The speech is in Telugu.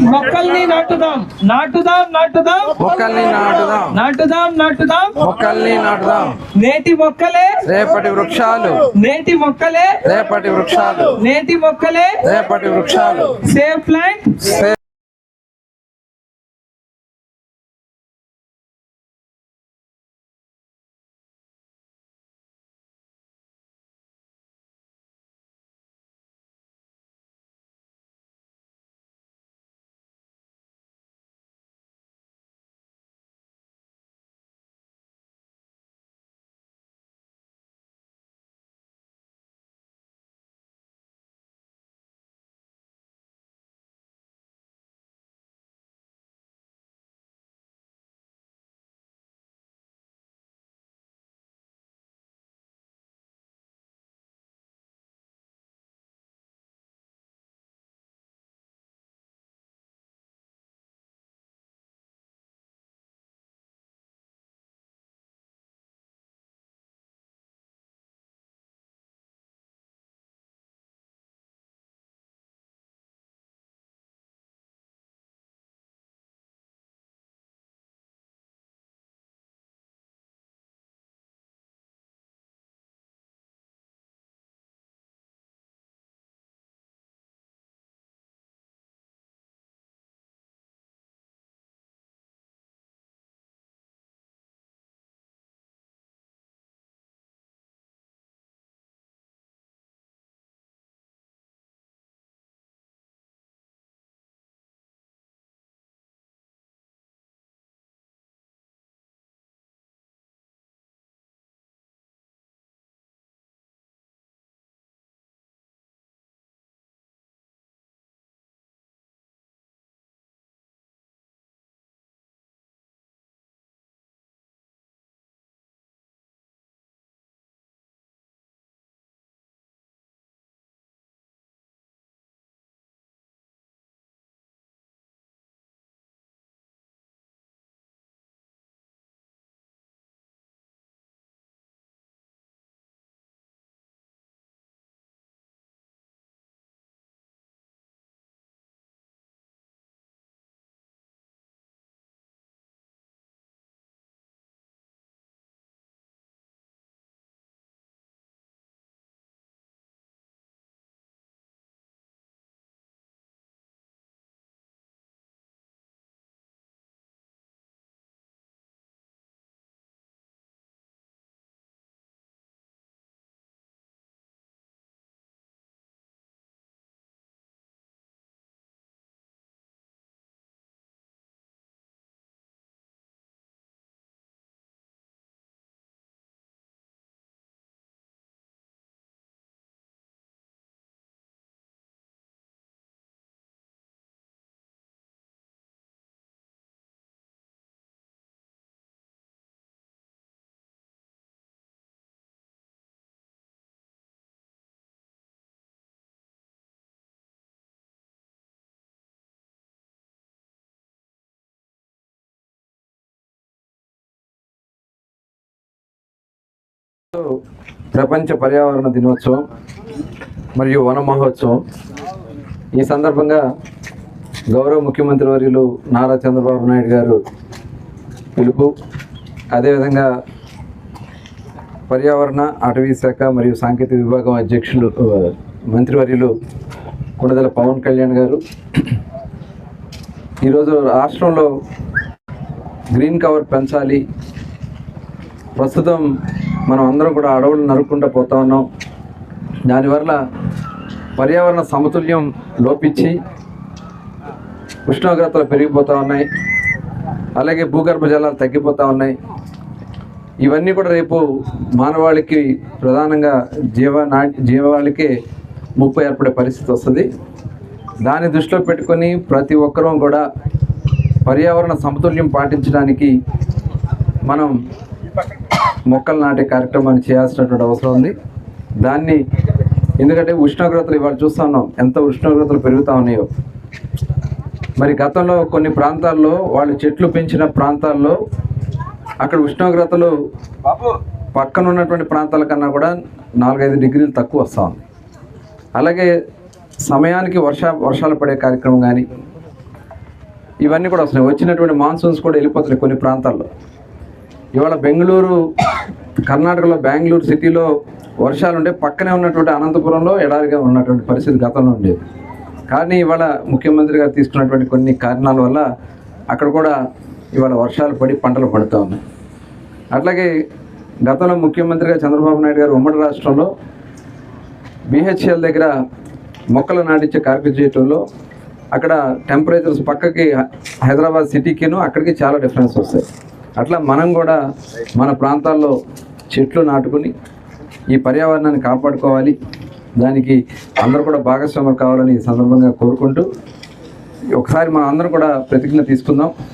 మొక్కల్ని నాటుదాం. నాటుదాం నాటుదాం. మొక్కల్ని నాటుదాం. నాటుదాం నాటుదాం. మొక్కల్ని నాటుదాం. నేటి మొక్కలే. రేపటి వృక్షాలు. నేటి మొక్కలే. రేపటి వృక్షాలు. నేటి మొక్కలే. రేపటి వృక్షాలు. సేఫ్ ప్లాంట్ ప్రపంచ పర్యావరణ దినోత్సవం మరియు వన మహోత్సవం. ఈ సందర్భంగా గౌరవ ముఖ్యమంత్రి వర్యులు నారా చంద్రబాబు నాయుడు గారు పిలుపు. అదేవిధంగా పర్యావరణ అటవీ శాఖ మరియు సాంకేతిక విభాగం అధ్యక్షులు మంత్రివర్యులు కొణదల పవన్ కళ్యాణ్ గారు. ఈరోజు రాష్ట్రంలో గ్రీన్ కవర్ పెంచాలి. ప్రస్తుతం మనం అందరం కూడా అడవులు నరుక్కుంటూ పోతా ఉన్నాం. దానివల్ల పర్యావరణ సమతుల్యం లోపించి ఉష్ణోగ్రతలు పెరిగిపోతూ ఉన్నాయి. అలాగే భూగర్భ జలాలు తగ్గిపోతూ ఉన్నాయి. ఇవన్నీ కూడా రేపు మానవాళికి ప్రధానంగా జీవ నా జీవాళికే ముప్పు ఏర్పడే పరిస్థితి వస్తుంది. దాన్ని దృష్టిలో పెట్టుకొని ప్రతి ఒక్కరూ కూడా పర్యావరణ సమతుల్యం పాటించడానికి మనం మొక్కలు నాటే కార్యక్రమాన్ని చేయాల్సినటువంటి అవసరం ఉంది. దాన్ని ఎందుకంటే ఉష్ణోగ్రతలు ఇవాళ చూస్తా ఉన్నాం. ఎంత ఉష్ణోగ్రతలు పెరుగుతూ ఉన్నాయో. మరి గతంలో కొన్ని ప్రాంతాల్లో వాళ్ళు చెట్లు పెంచిన ప్రాంతాల్లో అక్కడ ఉష్ణోగ్రతలు పక్కన ఉన్నటువంటి ప్రాంతాల కన్నా కూడా నాలుగైదు డిగ్రీలు తక్కువ వస్తూ ఉంది. అలాగే సమయానికి వర్ష వర్షాలు పడే కార్యక్రమం కానీ ఇవన్నీ కూడా వస్తున్నాయి. వచ్చినటువంటి మాన్సూన్స్ కూడా వెళ్ళిపోతున్నాయి కొన్ని ప్రాంతాల్లో. ఇవాళ బెంగళూరు కర్ణాటకలో బెంగళూరు సిటీలో వర్షాలు ఉంటే పక్కనే ఉన్నటువంటి అనంతపురంలో ఎడారిగా ఉన్నటువంటి పరిస్థితి గతంలో ఉండేది. కానీ ఇవాళ ముఖ్యమంత్రి గారు తీసుకున్నటువంటి కొన్ని కారణాల వల్ల అక్కడ కూడా ఇవాళ వర్షాలు పడి పంటలు పడుతూ ఉన్నాయి. అట్లాగే గతంలో ముఖ్యమంత్రిగా చంద్రబాబు నాయుడు గారు ఉమ్మడి రాష్ట్రంలో బిహెచ్ఎల్ దగ్గర మొక్కలు నాటించే కార్యక్రమం చేయటంలో అక్కడ టెంపరేచర్స్ పక్కకి హైదరాబాద్ సిటీకిను అక్కడికి చాలా డిఫరెన్స్ వస్తాయి. అట్లా మనం కూడా మన ప్రాంతాల్లో చెట్లు నాటుకుని ఈ పర్యావరణాన్ని కాపాడుకోవాలి. దానికి అందరూ కూడా భాగస్వాములు కావాలని సందర్భంగా కోరుకుంటూ ఒకసారి మనం అందరం కూడా ప్రతిజ్ఞ తీసుకుందాం.